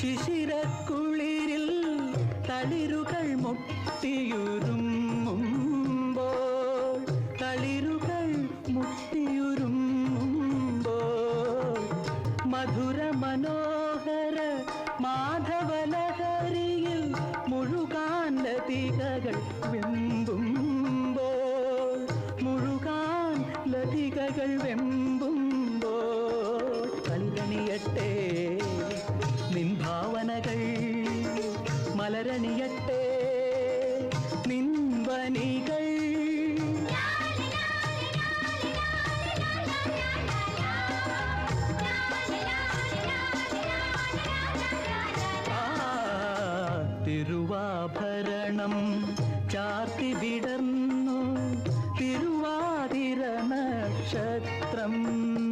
ശിശിരക്കുളിരിൽ തളിരുകൾ മുട്ടിയുരും തളിരുകൾ മുട്ടിയുരും മധുര മനോഹര മാധവലഹരിയിൽ മുഴുകാൻ ലതികകൾ വെമ്പുമ്പോൾ മുഴുകാൻ ലതികകൾ വെമ്പ മലരണിയട്ടെ. നിൻവനികൾ. തിരുവാഭരണം ചാർത്തി വിടർന്നു. തിരുവാതിര നക്ഷത്രം.